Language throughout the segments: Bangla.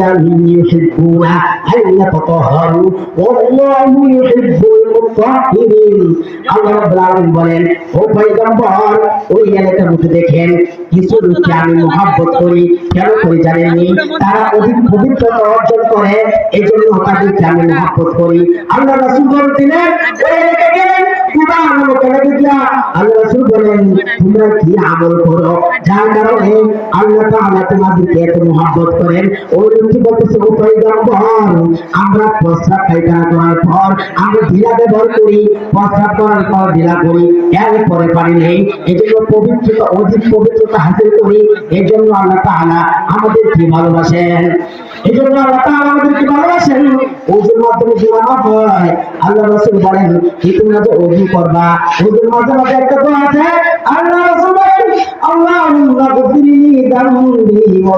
رجال يحبون أن يتطهروا والله يحب المطهرين আল্লাহ রাব্বুল আলামিন বলেন ও পয়গম্বর ওই এলাকার মধ্যে দেখেন করি, কেন তারা অধিক পবিত্রতা অর্জন করে করি। আল্লাহ আল্লাহ রাসূল বলেন, তোমরা কি আমল করো? যার কারণে আল্লাহ তাআলা তোমাদেরকে এত করেন। ওই লোকটি বলতেছে আমরা প্রস্রাব পায়খানা করার পর, আমরা ঢিলা ব্যবহার করি। প্রস্রাব করার পর ঢিলা করি। পানি নেই। এই জন্য পবিত্রতা, অধিক পবিত্রতা হাসিল করি এই জন্য আল্লাহ তাআলা আমাদেরকে ভালোবাসেন। এই জন্য আল্লাহ তাআলা আমাদেরকে ভালোবাসেন। ওজুর মাধ্যমে মাফ হয়, আল্লাহ রাসূল বলেন, কি তোমরা যে ওযু করবা ওজুর মাঝে একটা দোয়া আছে? আল্লাহ রাসূল বলেন, আল্লাহুম্মা গফিরলি দামি ওয়া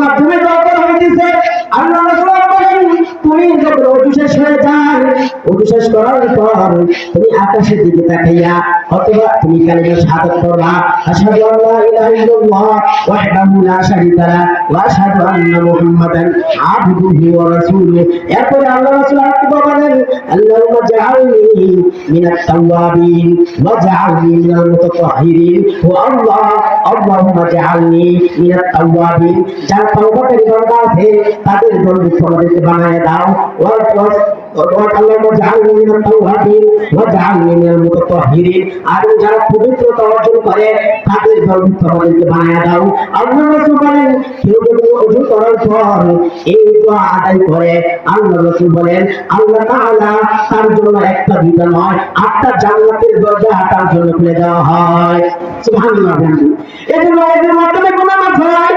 মাধ্যমে দরকার হয়েছে আল্লাহ তুমি যখন শেষ হয়ে করার পর তুমি আকাশের দিকে তাকাইয়া, অথবা তুমি কালিমা শাহাদাত পড়বা আশহাদু আল্লা ইলাহা ইল্লাল্লাহ, ওয়াহদাহু লা শারীকা লা, ওয়া আশহাদু আন্না মুহাম্মাদান আবদুহু ওয়া রাসূলুহু। আল্লাহ রাসূল বলেন আল্লাহুম্মা জাআলনি মিনাত তাওয়াবিন, ওয়া জাআলনি মিনাল মুতাতাহহিরিন ওয়া আল্লাহ, আল্লাহুম্মা জাআলনি মিনাত তাওয়াবিন। যারা তওবাকারী বান্দা আছে, তাদের জন্য বানায় দাও। আর যারা পবিত্রতা অর্জন করে, তাদের দলভুক্ত আমাদেরকে বানায় দাও। আল্লাহ রসুল বলেন, কেউ যদি অজু করার পর এই দোয়া আদায় করে, আল্লাহ রসুল বলেন, আল্লাহ তাআলা তার জন্য একটা বিধান হয়, আটটা জান্নাতের দরজা তার জন্য খুলে দেওয়া হয়। সুবহানাল্লাহ এজন্য এদের মাধ্যমে কোন মাথায়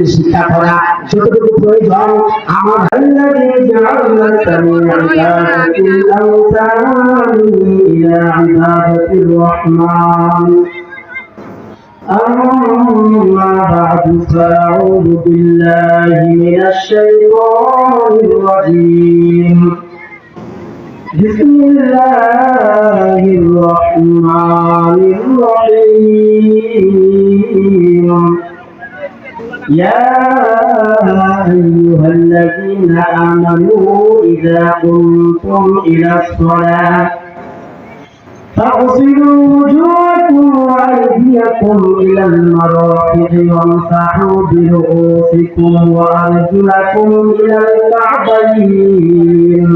এলমেদের শিক্ষা করা যতটুকু প্রয়োজন আমার الذي جعل السميع عبادة الأوثان إلى عبادة الرحمن أما بعد فأعوذ بالله من الشيطان الرجيم بسم الله الرحمن الرحيم يا أيها الذين آمنوا إذا قمتم إلى الصلاة فاغسلوا وجوهكم وأيديكم إلى المرافق وامسحوا برؤوسكم وأرجلكم إلى الكعبين.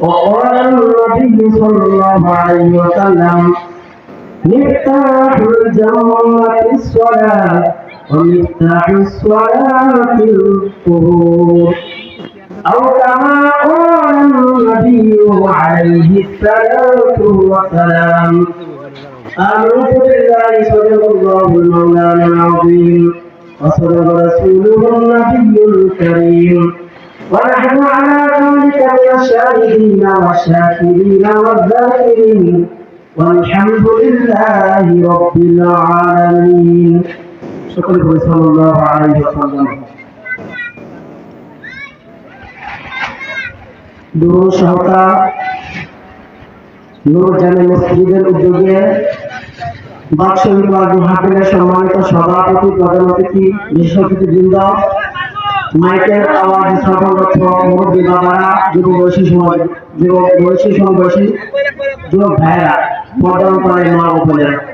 وقال النبي صلى الله عليه وسلم مفتاح الجنة الصلاة. ومفتاح الصلاة الطهور. أو كما قال النبي عليه الصلاة والسلام. آمنت بالله صدق الله المولانا العظيم. وصدق رسوله النبي الكريم. ونحن على ذلك من الشاهدين والشاكرين والذاكرين. والحمد لله رب العالمين. সকলে বলে সাল্লাল্লাহু আলাইহি সম্মানিত সভাপতি, প্রধান অতিথি বিশেষ অতিথিবৃন্দ মাইকের আওয়াজ সফলরত যুব বয়সী সময় যুব বয়সী সমবয়সী যুবক ভাইয়েরা পর্দান করায় মা উপজেলা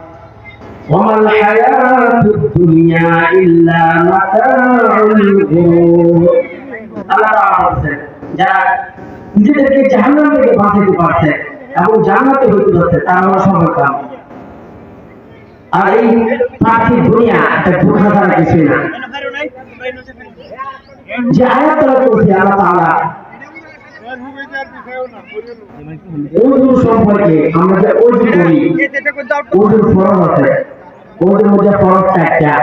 وما الحياة الدنيا إلا متاع الغرور আল্লাহ তাআলা বলছেন যারা নিজেদেরকে জাহান্নাম থেকে বাঁচাতে পারছে এবং জান্নাতে হইতে পারছে তারা হলো সফল কাম আর এই পার্থিব দুনিয়া একটা ধোকা ছাড়া কিছুই না যে আয়াত তারা করছে আল্লাহ তাআলা ওজু সম্পর্কে আমরা যে ওজু করি ওজুর ফরজ আছে ওজুর মধ্যে ফরজ চারটা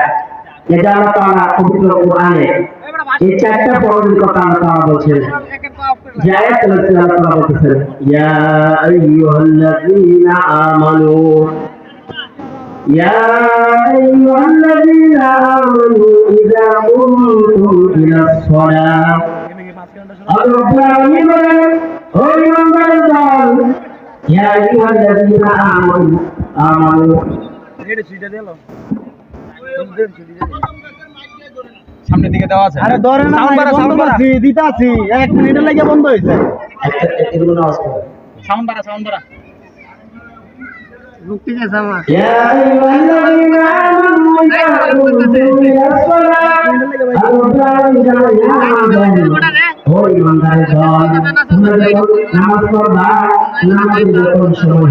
এটা আল্লাহ তাআলা পবিত্র কোরআনে এই চারটা ফরজের কথা আল্লাহ তাআলা বলছেন যে আয়াত রয়েছে আল্লাহ তাআলা বলতেছেন ইয়া আইয়ুহাল্লাযীনা আমানু يا أيها الذين آمنوا إذا قمتم إلى الصلاة أقربوا من يا أيها الذين آمنوا آمنوا সামনের দিকে দেওয়া আছে? আরে ধরে না বন্ধ করছি দিতাছি। বন্ধ হইছে। এগুলো সাউন্ড সাউন্ড গেছে আমার।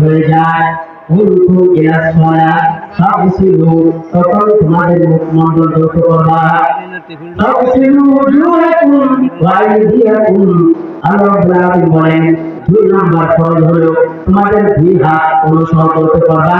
হয়ে যায় উল্টু ইলা সলা ফাগসিলু তখন তোমাদের মুখমণ্ডল দুই নাম্বার ফরজ হলো তোমাদের দুই হাত অনুসরণ করতে পারবা।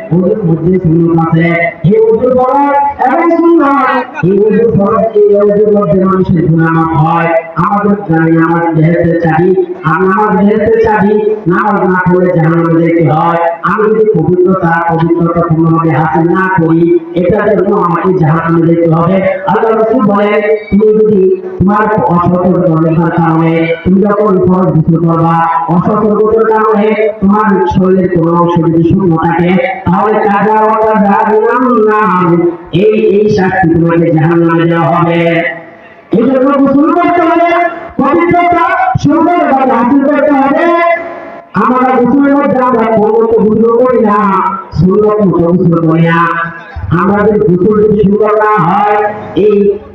ওদের মধ্যে সুন্নত আছে এই ওদের ফরজ এবং সুন্নত এই ওদের ফরজ এই ওদের মধ্যে মানুষের গুনাহ হয়। আমাদের জানি আমার দেহের চাবি আমি আমার দেহের চাবি নামাজ না পড়লে জাহান্নামে যেতে হয়। আমি যদি পবিত্রতা পবিত্রতা পূর্ণভাবে হাসিল না করি এটার জন্য আমাকে জাহান্নামে যেতে হবে। আল্লাহ রাসূল বলেন, তুমি যদি তোমার অসতর্কতার কারণে, তুমি যখন ফরজ গোসল করবা অসতর্কতার কারণে তোমার শরীরের কোনো অংশ যদি শূন্য থাকে, তাহলে কাজা ওটা জাহান্নাম নাম এই এই শাস্তি তোমাকে জাহান্নামে দেওয়া হবে। এই জন্য গোসল করতে হবে, পবিত্রতা সুন্দরভাবে হাসিল করতে হবে। আমরা গোসলের মধ্যে আমরা পবিত্র গোসল করি না, সুন্দর গোসল করি না। আমাদের গোসল শুরু না হয়, এই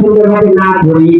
তাহাজ্জুদ যদি সুন্দরভাবে না করি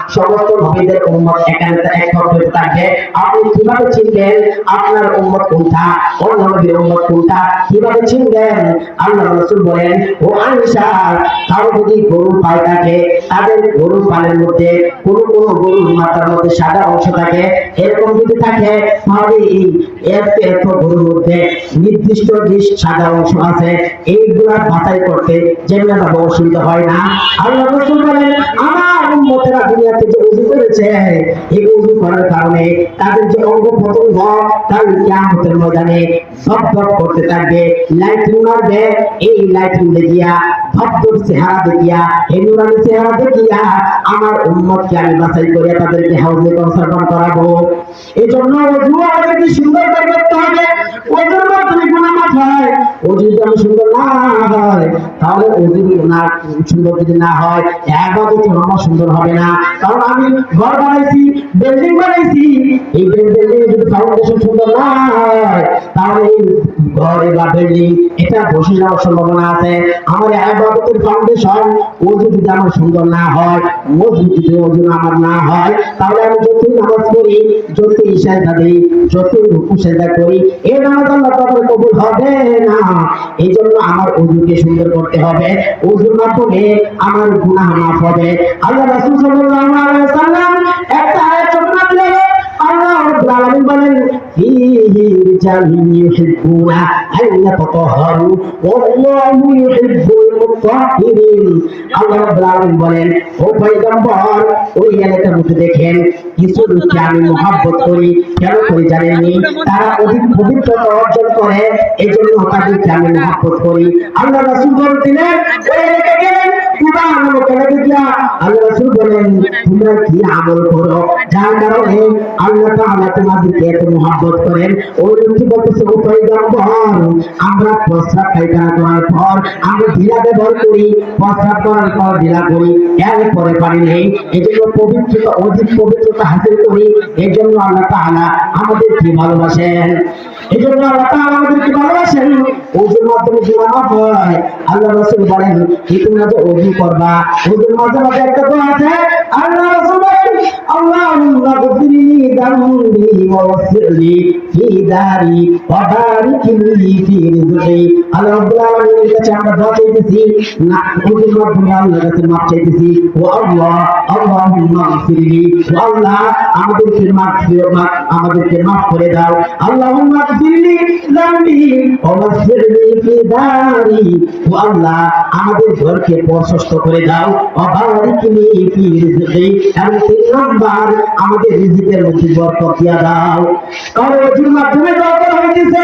গরুর পালের মধ্যে কোন কোন গরুর মাথার মধ্যে সাদা অংশ থাকে, এরকম যদি থাকে, তাহলে এত এত গরুর মধ্যে নির্দিষ্ট যে সাদা অংশ আছে। এইগুলা বাছাই করতে যেমন অসুবিধা হয় না। আল্লাহ বলেন, আমার উম্মতেরা দুনিয়াতে যে উজু করেছে এই উজু করার কারণে তাদের যে অঙ্গ প্রত্যঙ্গ, তার কিয়ামতের ময়দানে সব করতে থাকবে। লাইটিং মারবে এই লাইটিং দেখিয়া ভদ্র চেহারা দেখিয়া এই নুরানি চেহারা দেখিয়া, আমার উম্মতকে আমি বাছাই করে তাদেরকে হাউজে কনসার্ট করাবো। এই জন্য অজু আমাদেরকে সুন্দর করে করতে হবে। ওজুর মাধ্যমে গুণা মাফ হয় অজু যদি সুন্দর না হয়, তাহলে অজু না, সুন্দর যদি না হয় আমার সুন্দর হবে না। কারণ আমি ঘর বানাইছি বিল্ডিং বানাইছি। এই বিল্ডিং যদি ফাউন্ডেশন সুন্দর না হয় তাহলে ঘরে বা বিল্ডিং এটা বসে যাওয়ার সম্ভাবনা আছে। আমার একবারের ফাউন্ডেশন অজু যদি আমার সুন্দর না হয় অজু যদি অজু আমার না হয়, তাহলে আমি যতই নামাজ পড়ি, যতই সাজদা দিই যতই রুকু সাজদা করি এই নামাজ আল্লাহ তাআলা কবুল হবে না। এই জন্য আমার অজুকে সুন্দর করতে হবে। অজুর মাধ্যমে আমার গুনাহ মাফ হবে। আল্লাহ রাসূল সাল্লাল্লাহু ওয়াসাল্লাম একটা আয়াত শোনান দিলেন আল্লাহ বলেন রিজালুন ইউহিব্বুনা আন ইয়াতাতাহহারু ওয়াল্লাহু ইউহিব্বুল মুতাহহিরিন আল্লাহ রাব্বুল আলামিন বলেন ও পয়গম্বর ওই এলাকার মধ্যে দেখেন কিছু লোককে আমি মহাব্বত করি কেন করি জানেননি তারা অধিক পবিত্রতা অর্জন করে এই জন্য তাদেরকে আমি মহাব্বত করি আল্লাহ রাসূল বলছিলেন ওই এলাকায় তোমরা আমল করে দেখিয়া আল্লাহ রাসূল বলেন তোমরা কি আমল করো যার কারণে আল্লাহ তাআলা তোমাদেরকে এত মহাব্বত করেন ওই লোকটি বলতেছে ও পয়গম্বর আমরা প্রস্রাব পায়খানা করার পর আমরা ঢিলা ব্যবহার করি প্রস্রাব করার পর ঢিলা করি এরপরে পানি নেই এই জন্য পবিত্রতা অধিক পবিত্রতা হাসিল করি এই জন্য আল্লাহ তাআলা আমাদেরকে ভালোবাসেন এই জন্য আল্লাহ তাআলা আমাদেরকে ভালোবাসেন ওজুর মাধ্যমে মাফ হয় আল্লাহ রাসূল বলেন কি তোমরা যে করবা। ওজুর মাঝে মাঝে একটা দোয়া আছে আল্লাহ রাসূল ওয়া ওয়া আমাদেরকে মাফ করে দাও। ওয়া আল্লাহ আমাদের ঘরকে প্রশস্ত করে দাও। এবং নাম্বার আমাদের রিজিকের মুখে বরকত দিয়া দাও। কারণ এটির মাধ্যমে দরকার হয়েছে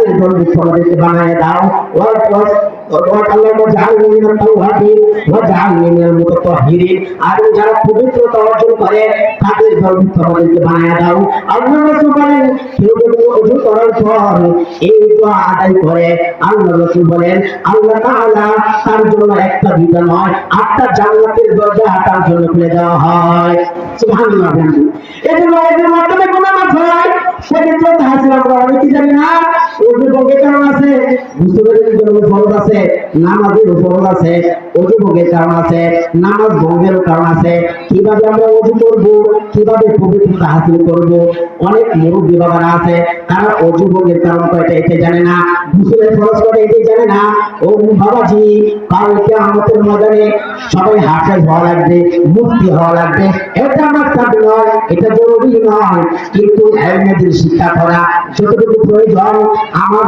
তাদের বন্ধু সমাজকে বানায় দাও। আর যারা পবিত্রতা অর্জন করে, তাদের ধর্ম সমাজকে বানায় দাও। আল্লাহ রসুল বলেন, কেউ যদি অজু করার পর এই দোয়া আদায় করে, আল্লাহ রসুল বলেন, আল্লাহ তাআলা তার জন্য একটা বিধান হয়, আটটা জান্নাতের দরজা তার জন্য খুলে দেওয়া হয়। সুবহানাল্লাহ এজন্য এদের মাধ্যমে গুনাহ মাফ হয়? অনেকে মুরব্বী বাবারা আছে, তারা এটা জানে না জানে না। ও বাবাজি কালকে আমাদের ময়দানে সবাই হাফেজ হওয়া লাগবে মুক্তি হওয়া লাগবে। এটা আমার নয়, এটা জরুরি নয়। কিন্তু শিক্ষা করা যতটুকু প্রয়োজন আমার